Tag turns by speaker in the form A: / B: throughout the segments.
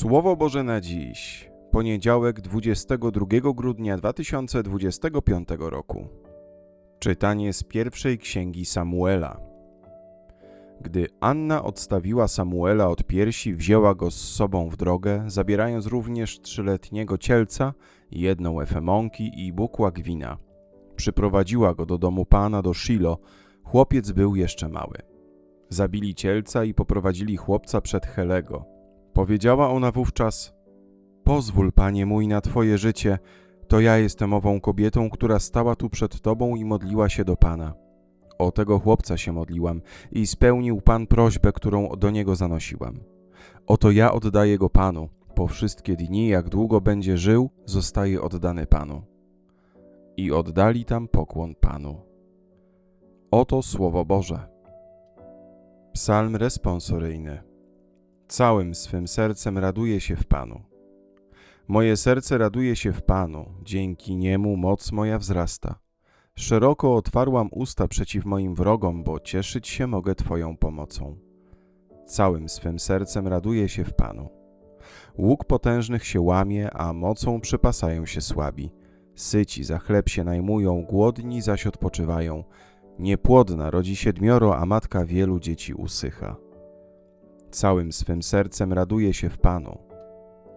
A: Słowo Boże na dziś, poniedziałek 22 grudnia 2025 roku. Czytanie z pierwszej księgi Samuela. Gdy Anna odstawiła Samuela od piersi, wzięła go z sobą w drogę, zabierając również trzyletniego cielca, jedną efę mąki i bukłak wina. Przyprowadziła go do domu pana do Shilo. Chłopiec był jeszcze mały. Zabili cielca i poprowadzili chłopca przed Helego. Powiedziała ona wówczas: Pozwól, panie mój, na twoje życie. To ja jestem ową kobietą, która stała tu przed tobą i modliła się do pana. O tego chłopca się modliłam i spełnił pan prośbę, którą do niego zanosiłam. Oto ja oddaję go panu. Po wszystkie dni, jak długo będzie żył, zostaje oddany panu. I oddali tam pokłon panu. Oto słowo Boże. Psalm responsoryjny. Całym swym sercem raduję się w Panu. Moje serce raduje się w Panu, dzięki niemu moc moja wzrasta. Szeroko otwarłam usta przeciw moim wrogom, bo cieszyć się mogę Twoją pomocą. Całym swym sercem raduję się w Panu. Łuk potężnych się łamie, a mocą przypasają się słabi. Syci za chleb się najmują, głodni zaś odpoczywają. Niepłodna rodzi siedmioro, a matka wielu dzieci usycha. Całym swym sercem raduje się w Panu.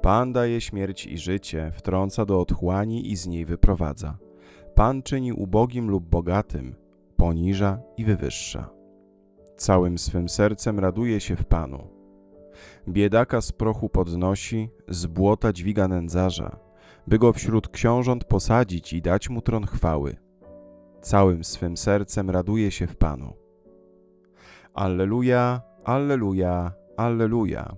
A: Pan daje śmierć i życie, wtrąca do otchłani i z niej wyprowadza. Pan czyni ubogim lub bogatym, poniża i wywyższa. Całym swym sercem raduje się w Panu. Biedaka z prochu podnosi, z błota dźwiga nędzarza, by go wśród książąt posadzić i dać mu tron chwały. Całym swym sercem raduje się w Panu. Alleluja, Alleluja, Alleluja.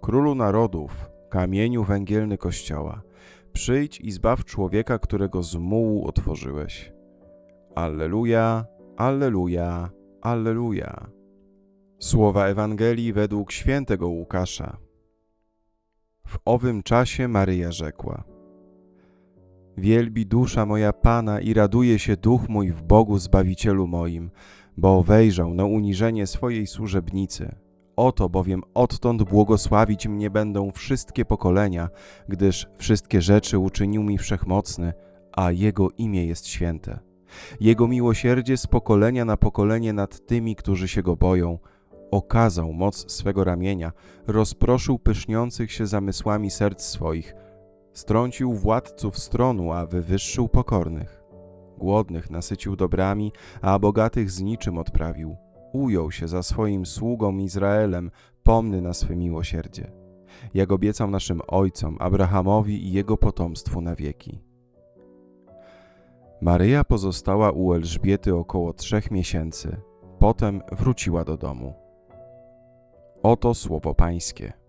A: Królu narodów, kamieniu węgielny Kościoła, przyjdź i zbaw człowieka, którego z mułu otworzyłeś. Alleluja, Alleluja, Alleluja. Słowa Ewangelii według świętego Łukasza. W owym czasie Maryja rzekła: Wielbi dusza moja Pana i raduje się duch mój w Bogu Zbawicielu moim, bo wejrzał na uniżenie swojej służebnicy. Oto bowiem odtąd błogosławić mnie będą wszystkie pokolenia, gdyż wszystkie rzeczy uczynił mi wszechmocny, a Jego imię jest święte. Jego miłosierdzie z pokolenia na pokolenie nad tymi, którzy się Go boją. Okazał moc swego ramienia, rozproszył pyszniących się zamysłami serc swoich, strącił władców stronu, a wywyższył pokornych. Głodnych nasycił dobrami, a bogatych z niczym odprawił. Ujął się za swoim sługą Izraelem, pomny na swe miłosierdzie. Jak obiecał naszym ojcom, Abrahamowi i jego potomstwu na wieki. Maryja pozostała u Elżbiety około trzech miesięcy. Potem wróciła do domu. Oto słowo Pańskie.